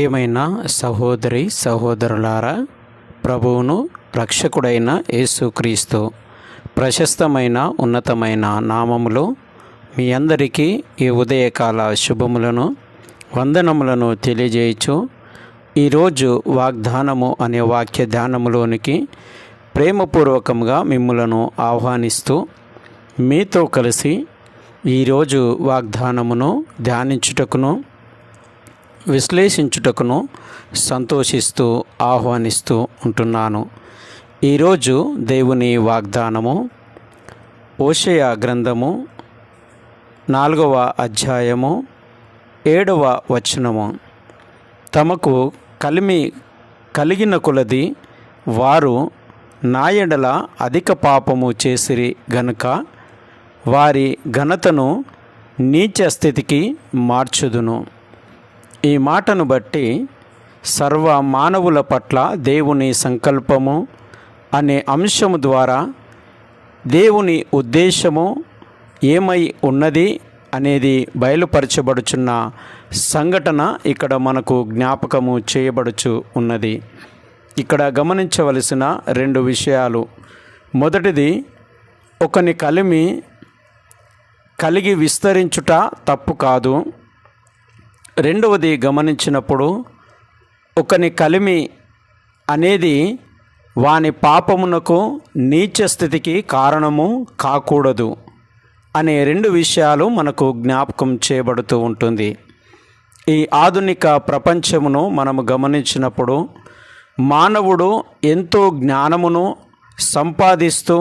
ప్రియమైన సహోదరి సహోదరులారా ప్రభువును రక్షకుడైన యేసుక్రీస్తు ప్రశస్తమైన ఉన్నతమైన నామములో మీ అందరికీ ఈ ఉదయకాల శుభములను వందనములను తెలియజేయచ్చు. ఈరోజు వాగ్దానము అనే వాక్య ధ్యానములోనికి ప్రేమపూర్వకంగా మిమ్ములను ఆహ్వానిస్తూ మీతో కలిసి ఈరోజు వాగ్దానమును ధ్యానించుటకును విశ్లేషించుటకును సంతోషిస్తూ ఆహ్వానిస్తూ ఉంటున్నాను. ఈరోజు దేవుని వాగ్దానము ఓషయ గ్రంథము నాలుగవ అధ్యాయము ఏడవ వచనము. తమకు కలిమి కలిగిన కొలది వారు నాయడల అధిక పాపము చేసిరి గనుక వారి ఘనతను నీచ స్థితికి మార్చుదును. ఈ మాటను బట్టి సర్వ మానవుల పట్ల దేవుని సంకల్పము అనే అంశము ద్వారా దేవుని ఉద్దేశము ఏమై ఉన్నది అనేది బయలుపరచబడుచున్న సంఘటన ఇక్కడ మనకు జ్ఞాపకము చేయబడుచు ఉన్నది. ఇక్కడ గమనించవలసిన రెండు విషయాలు. మొదటిది ఒకని కలిమి కలిగి విస్తరించుట తప్పు కాదు. రెండవది గమనించినప్పుడు ఒకని కలిమి అనేది వాని పాపమునకు నీచ స్థితికి కారణము కాకూడదు అనే రెండు విషయాలు మనకు జ్ఞాపకం చేయబడుతూ ఉంటుంది. ఈ ఆధునిక ప్రపంచమును మనము గమనించినప్పుడు మానవుడు ఎంతో జ్ఞానమును సంపాదిస్తూ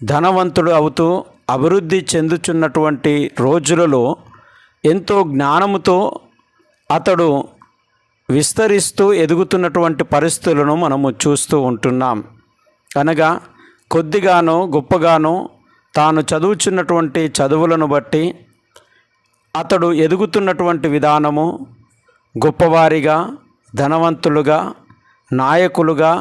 ధనవంతుడు అవుతూ అభివృద్ధి చెందుచున్నటువంటి రోజులలో ఎంతో జ్ఞానముతో అతడు విస్తరిస్తూ ఎదుగుతున్నటువంటి పరిస్థితులను మనము చూస్తూ ఉంటున్నాం. అనగా కొద్దిగానో గొప్పగానో తాను చదువుచున్నటువంటి చదువులను బట్టి అతడు ఎదుగుతున్నటువంటి విధానము గొప్పవారిగా ధనవంతులుగా నాయకులుగా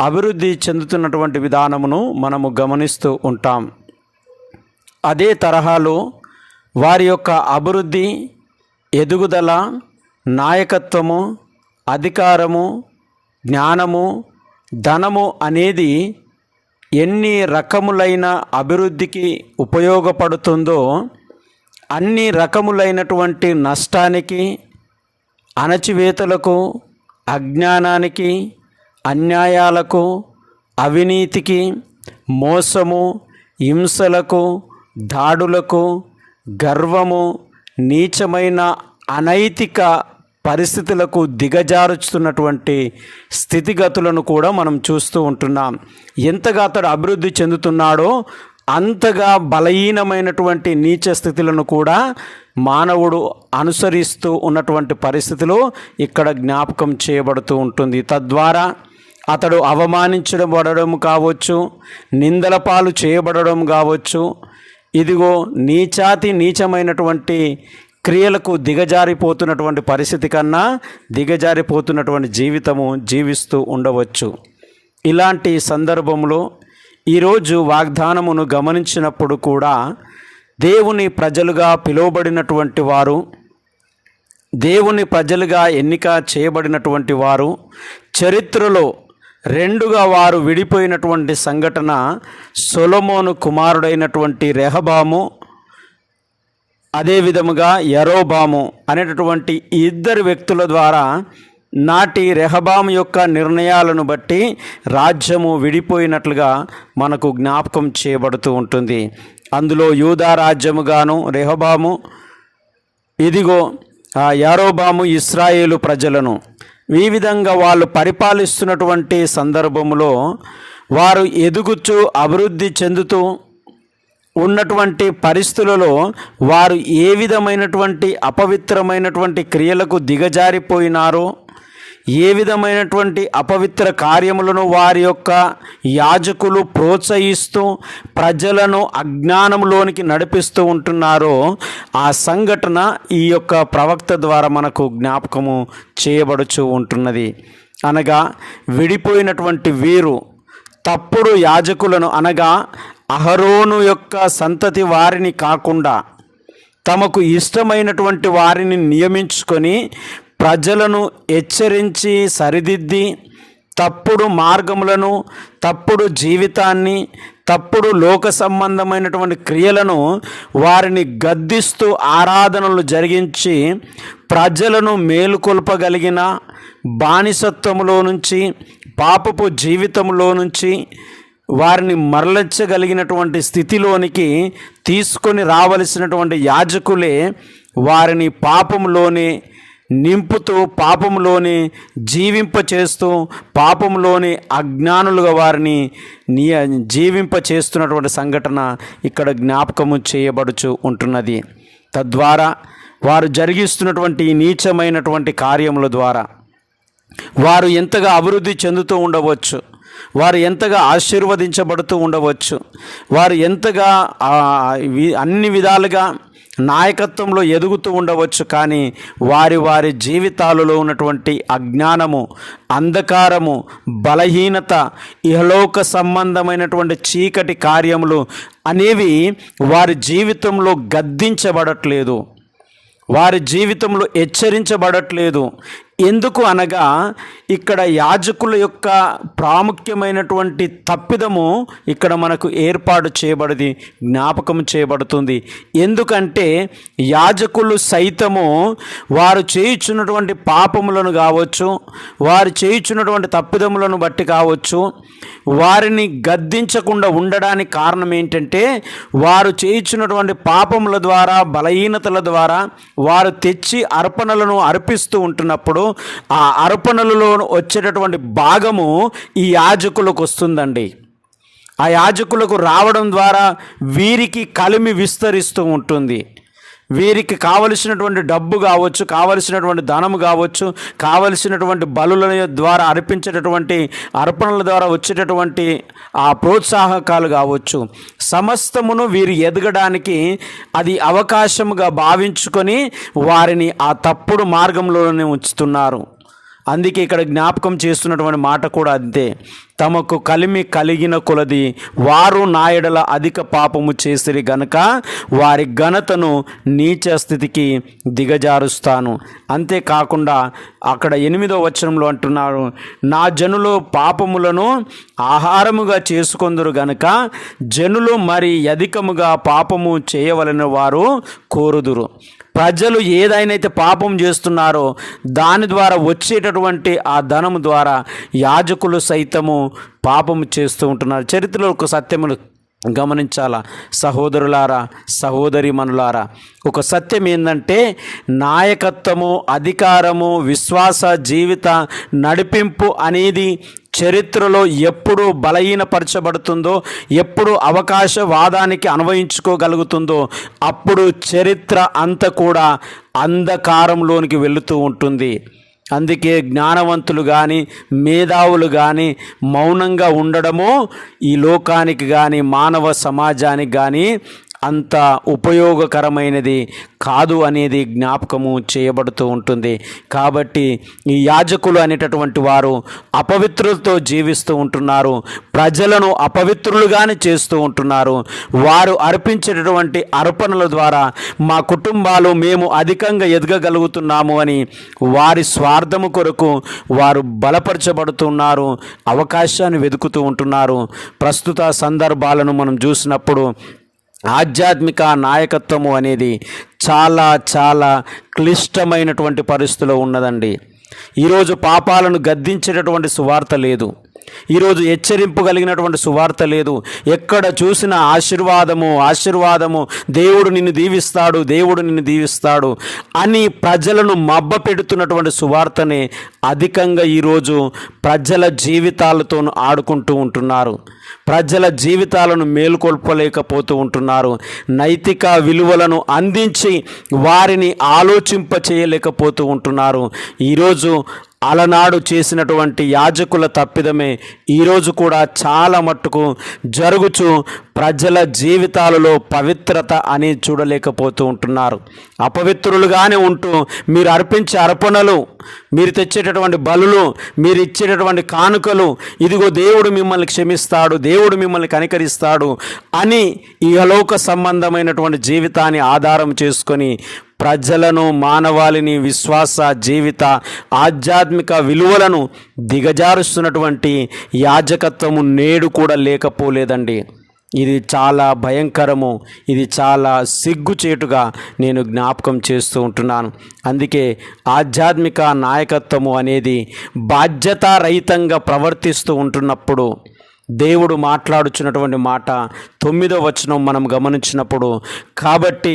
అభివృద్ధి చెందుతున్నటువంటి విధానమును మనము గమనిస్తూ ఉంటాం. అదే తరహాలో వారి యొక్క అభివృద్ధి ఎదుగుదల నాయకత్వము అధికారము జ్ఞానము ధనము అనేది ఎన్ని రకములైన అభివృద్ధికి ఉపయోగపడుతుందో అన్ని రకములైనటువంటి నష్టానికి అణచివేతలకు అజ్ఞానానికి అన్యాయాలకు అవినీతికి మోసము హింసలకు దాడులకు గర్వము నీచమైన అనైతిక పరిస్థితులకు దిగజారుచుతున్నటువంటి స్థితిగతులను కూడా మనం చూస్తూ ఉంటున్నాం. ఎంతగా అతడు అభివృద్ధి చెందుతున్నాడో అంతగా బలహీనమైనటువంటి నీచ స్థితులను కూడా మానవుడు అనుసరిస్తూ ఉన్నటువంటి పరిస్థితులు ఇక్కడ జ్ఞాపకం చేయబడుతూ ఉంటుంది. తద్వారా అతడు అవమానించబడడం కావచ్చు నిందల పాలు చేయబడడం కావచ్చు. ఇదిగో నీచాతి నీచమైనటువంటి క్రియలకు దిగజారిపోతున్నటువంటి పరిస్థితి కన్నా దిగజారిపోతున్నటువంటి జీవితము జీవిస్తూ ఉండవచ్చు. ఇలాంటి సందర్భంలో ఈరోజు వాగ్దానమును గమనించినప్పుడు కూడా దేవుని ప్రజలుగా పిలువబడినటువంటి వారు దేవుని ప్రజలుగా ఎన్నిక చేయబడినటువంటి వారు చరిత్రలో రెండుగా వారు విడిపోయినటువంటి సంఘటన సొలమోను కుమారుడైనటువంటి రెహబాము అదే విధముగా యరోబాము అనేటటువంటి ఇద్దరు వ్యక్తుల ద్వారా నాటి రెహబాము యొక్క నిర్ణయాలను బట్టి రాజ్యము విడిపోయినట్లుగా మనకు జ్ఞాపకం చేయబడుతూ ఉంటుంది. అందులో యూదా రాజ్యముగాను రెహబాము ఇదిగో ఆ యారోబాము ఇస్రాయేలు ప్రజలను. ఈ విధంగా వాళ్ళు పరిపాలిస్తున్నటువంటి సందర్భంలో వారు ఎదుగుచూ అభివృద్ధి చెందుతూ ఉన్నటువంటి పరిస్థితులలో వారు ఏ విధమైనటువంటి అపవిత్రమైనటువంటి క్రియలకు దిగజారిపోయినారో ఏ విధమైనటువంటి అపవిత్ర కార్యములను వారి యొక్క యాజకులు ప్రోత్సహిస్తూ ప్రజలను అజ్ఞానంలోనికి నడిపిస్తూ ఉంటున్నారో ఆ సంఘటన ఈ యొక్క ప్రవక్త ద్వారా మనకు జ్ఞాపకము చేయబడుచు ఉంటున్నది. అనగా విడిపోయినటువంటి వీరు తప్పుడు యాజకులను అనగా అహరోను యొక్క సంతతి వారిని కాకుండా తమకు ఇష్టమైనటువంటి వారిని నియమించుకొని ప్రజలను హెచ్చరించి సరిదిద్ది తప్పుడు మార్గములను తప్పుడు జీవితాన్ని తప్పుడు లోక సంబంధమైనటువంటి క్రియలను వారిని గద్దిస్తూ ఆరాధనలు జరిగించి ప్రజలను మేలుకొల్పగలిగిన బానిసత్వములో నుంచి పాపపు జీవితంలో నుంచి వారిని మరలించగలిగినటువంటి స్థితిలోనికి తీసుకొని రావలసినటువంటి యాజకులే వారిని పాపంలోనే నింపుతూ పాపంలోని జీవింపచేస్తూ పాపంలోని అజ్ఞానులుగా వారిని నియ జీవింప చేస్తున్నటువంటి సంఘటన ఇక్కడ జ్ఞాపకము చేయబడుచు ఉంటున్నది. తద్వారా వారు జరిగిస్తున్నటువంటి నీచమైనటువంటి కార్యముల ద్వారా వారు ఎంతగా అభివృద్ధి చెందుతూ ఉండవచ్చు. వారు ఎంతగా ఆశీర్వదించబడుతూ ఉండవచ్చు. వారు ఎంతగా అన్ని విధాలుగా నాయకత్వంలో ఎదుగుతూ ఉండవచ్చు. కానీ వారి వారి జీవితాలలో ఉన్నటువంటి అజ్ఞానము అంధకారము బలహీనత ఇహలోక సంబంధమైనటువంటి చీకటి కార్యములు అనేవి వారి జీవితంలో గద్దించబడట్లేదు. వారి జీవితంలో హెచ్చరించబడట్లేదు. ఎందుకు అనగా ఇక్కడ యాజకుల యొక్క ప్రాముఖ్యమైనటువంటి తప్పిదము ఇక్కడ మనకు ఏర్పాటు చేయబడింది జ్ఞాపకం చేయబడుతుంది. ఎందుకంటే యాజకులు సైతము వారు చేయుచున్నటువంటి పాపములను కావచ్చు వారు చేయుచున్నటువంటి తప్పిదములను బట్టి కావచ్చు వారిని గద్దించకుండా ఉండడానికి కారణం ఏంటంటే వారు చేయించినటువంటి పాపముల ద్వారా బలహీనతల ద్వారా వారు తెచ్చి అర్పణలను అర్పిస్తూ ఉంటున్నప్పుడు ఆ అర్పణలలో వచ్చేటటువంటి భాగము ఈ యాజకులకు వస్తుందండి. ఆ యాజకులకు రావడం ద్వారా వీరికి కలిమి విస్తరిస్తూ ఉంటుంది. వీరికి కావలసినటువంటి డబ్బు కావచ్చు కావలసినటువంటి ధనము కావచ్చు కావలసినటువంటి బలుల ద్వారా అర్పించేటటువంటి అర్పణల ద్వారా వచ్చేటటువంటి ఆ ప్రోత్సాహకాలు కావచ్చు. సమస్తమును వీరు ఎదగడానికి అది అవకాశముగా భావించుకొని వారిని ఆ తప్పుడు మార్గంలోనే ఉంచుతున్నారు. అందుకే ఇక్కడ జ్ఞాపకం చేస్తున్నటువంటి మాట కూడా అంతే. తమకు కలిమి కలిగిన కొలది వారు నాయడల అధిక పాపము చేసిరి గనక వారి ఘనతను నీచ స్థితికి దిగజారుస్తాను. అంతేకాకుండా అక్కడ ఎనిమిదో వచనంలో అంటున్నారు నా జనులు పాపములను ఆహారముగా చేసుకొందురు గనక జనులు మరి అధికముగా పాపము చేయవలన వారు కోరుదురు. ప్రజలు ఏదైనైతే పాపం చేస్తున్నారో దాని ద్వారా వచ్చేటటువంటి ఆ ధనము ద్వారా యాజకులు సైతము పాపము చేస్తూ ఉంటున్నారు. చరిత్రలో ఒక సత్యమును గమనించాలా? సహోదరులారా సహోదరిమనులారా ఒక సత్యం ఏంటంటే నాయకత్వము అధికారము విశ్వాస జీవిత నడిపింపు అనేది చరిత్రలో ఎప్పుడు బలహీనపరచబడుతుందో ఎప్పుడు అవకాశవాదానికి అన్వయించుకోగలుగుతుందో అప్పుడు చరిత్ర అంతా కూడా అంధకారంలోనికి వెళుతూ ఉంటుంది. అందుకే జ్ఞానవంతులు కానీ మేధావులు కానీ మౌనంగా ఉండడము ఈ లోకానికి కానీ మానవ సమాజానికి కానీ అంత ఉపయోగకరమైనది కాదు అనేది జ్ఞాపకము చేయబడుతూ ఉంటుంది. కాబట్టి ఈ యాజకులు అనేటటువంటి వారు అపవిత్రులతో జీవిస్తూ ఉంటున్నారు. ప్రజలను అపవిత్రులుగానే చేస్తూ ఉంటున్నారు. వారు అర్పించేటటువంటి అర్పణల ద్వారా మా కుటుంబాలు మేము అధికంగా ఎదగగలుగుతున్నాము అని వారి స్వార్థము కొరకు వారు బలపరచబడుతున్నారు. అవకాశాన్ని వెతుకుతూ ఉంటున్నారు. ప్రస్తుత సందర్భాలను మనం చూసినప్పుడు ఆధ్యాత్మిక నాయకత్వము అనేది చాలా చాలా క్లిష్టమైనటువంటి పరిస్థితిలో ఉన్నదండి. ఈరోజు పాపాలను గద్దించేటటువంటి సువార్త లేదు. ఈరోజు హెచ్చరింపు కలిగినటువంటి సువార్త లేదు. ఎక్కడ చూసిన ఆశీర్వాదము ఆశీర్వాదము దేవుడు నిన్ను దీవిస్తాడు దేవుడు నిన్ను దీవిస్తాడు అని ప్రజలను మబ్బ పెడుతున్నటువంటి సువార్తనే అధికంగా ఈరోజు ప్రజల జీవితాలతో ఆడుకుంటూ ఉంటున్నారు. ప్రజల జీవితాలను మేలుకొల్పలేకపోతూ ఉంటున్నారు. నైతిక విలువలను అందించి వారిని ఆలోచింప చేయలేకపోతూ ఉంటున్నారు. ఈరోజు అలనాడు చేసినటువంటి యాజకుల తప్పిదమే ఈరోజు కూడా చాలా మట్టుకు జరుగుచు ప్రజల జీవితాలలో పవిత్రత అని చూడలేకపోతూ ఉంటున్నారు. అపవిత్రులుగానే ఉంటూ మీరు అర్పించే అర్పణలు మీరు తెచ్చేటటువంటి బలులు మీరు ఇచ్చేటటువంటి కానుకలు ఇదిగో దేవుడు మిమ్మల్ని క్షమిస్తాడు దేవుడు మిమ్మల్ని కనికరిస్తాడు అని ఇహలోక సంబంధమైనటువంటి జీవితాన్ని ఆధారం చేసుకొని ప్రజలను మానవాళిని విశ్వాస జీవిత ఆధ్యాత్మిక విలువలను దిగజారుస్తున్నటువంటి యాజకత్వము నేడు కూడా లేకపోలేదండి. ఇది చాలా భయంకరము ఇది చాలా సిగ్గుచేటుగా నేను జ్ఞాపకం చేస్తూ ఉంటున్నాను. అందుకే ఆధ్యాత్మిక నాయకత్వము అనేది బాధ్యతారహితంగా ప్రవర్తిస్తూ ఉంటున్నప్పుడు దేవుడు మాట్లాడుచున్నటువంటి మాట తొమ్మిదో వచనం మనం గమనించినప్పుడు కాబట్టి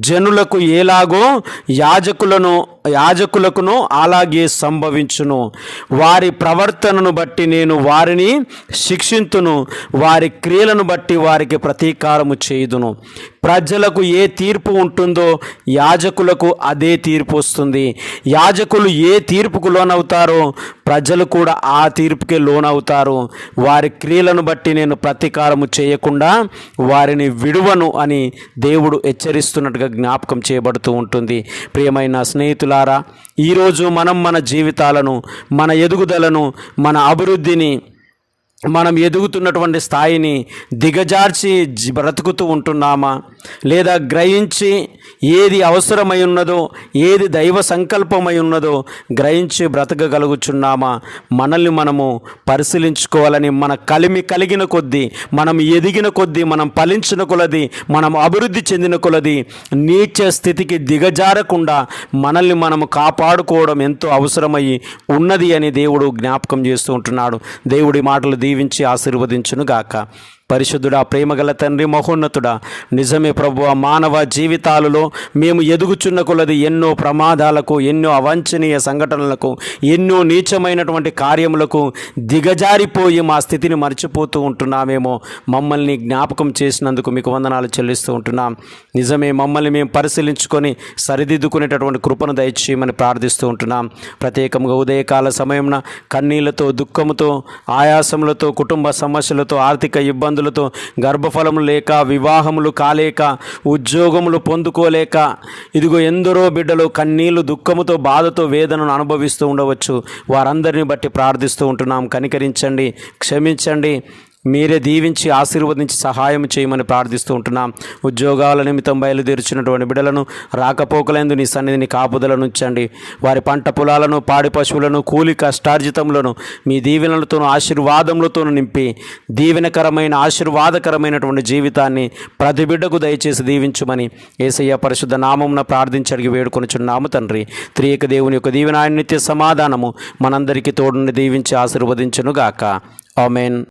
జనులకు ఎలాగో యాజకులను యాజకులకును అలాగే సంభవించును. వారి ప్రవర్తనను బట్టి నేను వారిని శిక్షింతును. వారి క్రియలను బట్టి వారికి ప్రతీకారము చేయుదును. ప్రజలకు ఏ తీర్పు ఉంటుందో యాజకులకు అదే తీర్పు వస్తుంది. యాజకులు ఏ తీర్పుకు లోనవుతారో ప్రజలు కూడా ఆ తీర్పుకే లోనవుతారు. వారి క్రియలను బట్టి నేను ప్రతీకారము చేయకుండా వారిని విడువను అని దేవుడు హెచ్చరిస్తున్నట్టుగా జ్ఞాపకం చేయబడుతూ ఉంటుంది. ప్రియమైన స్నేహితులారా ఈరోజు మనం మన జీవితాలను మన ఎదుగుదలను మన అభివృద్ధిని మనం ఎదుగుతున్నటువంటి స్థాయిని దిగజార్చి బ్రతుకుతూ ఉంటున్నామా? లేదా గ్రహించి ఏది అవసరమై ఉన్నదో ఏది దైవ సంకల్పమై ఉన్నదో గ్రహించి బ్రతకగలుగుచున్నామా? మనల్ని మనము పరిశీలించుకోవాలని మన కలిమి కలిగిన కొద్దీ మనం ఎదిగిన కొద్దీ మనం ఫలించిన కొలది మనం అభివృద్ధి చెందిన కొలది నీచ స్థితికి దిగజారకుండా మనల్ని మనము కాపాడుకోవడం ఎంతో అవసరమై ఉన్నది అని దేవుడు జ్ఞాపకం చేస్తూ ఉంటున్నాడు. దేవుడి మాటలు దీవించి ఆశీర్వదించును గాక పరిశుద్ధుడా ప్రేమగల తండ్రి మహోన్నతుడా. నిజమే ప్రభు మానవ జీవితాలలో మేము ఎదుగుచున్న కొలది ఎన్నో ప్రమాదాలకు ఎన్నో అవాంఛనీయ సంఘటనలకు ఎన్నో నీచమైనటువంటి కార్యములకు దిగజారిపోయి మా స్థితిని మర్చిపోతూ ఉంటున్నామేమో. మమ్మల్ని జ్ఞాపకం చేసినందుకు మీకు వందనాలు చెల్లిస్తూ ఉంటున్నాం. నిజమే మమ్మల్ని మేము పరిశీలించుకొని సరిదిద్దుకునేటటువంటి కృపను దయచేయమని ప్రార్థిస్తూ ఉంటున్నాం. ప్రత్యేకంగా ఉదయకాల సమయంన కన్నీళ్ళతో దుఃఖముతో ఆయాసములతో కుటుంబ సమస్యలతో ఆర్థిక ఇబ్బందులతో గర్భఫలములు లేక వివాహములు కాలేక ఉద్యోగములు పొందుకోలేక ఇదిగో ఎందరో బిడ్డలు కన్నీళ్ళు దుఃఖముతో బాధతో వేదనను అనుభవిస్తూ ఉండవచ్చు. వారందరిని బట్టి ప్రార్థిస్తూ ఉంటున్నాం. కనికరించండి క్షమించండి. మీరే దీవించి ఆశీర్వదించి సహాయం చేయమని ప్రార్థిస్తూ ఉంటున్నాం. ఉద్యోగాల నిమిత్తం బయలుదేరుచున్నటువంటి బిడ్డలను రాకపోకలందు నీ సన్నిధిని కాపుదలను ఉంచండి. వారి పంట పొలాలను పాడి పశువులను కూలి కష్టార్జితములను మీ దీవెనలతోనూ ఆశీర్వాదములతోనూ నింపి దీవెనకరమైన ఆశీర్వాదకరమైనటువంటి జీవితాన్ని ప్రతి బిడ్డకు దయచేసి దీవించుమని ఏసయ్య పరిశుద్ధ నామంన ప్రార్థించి అడిగి వేడుకొనుచున్నాము తండ్రి. త్రియక దేవుని యొక్క దీవెన ఆయన నిత్య సమాధానము మనందరికీ తోడుని దీవించి ఆశీర్వదించునుగాక. ఆమెన్.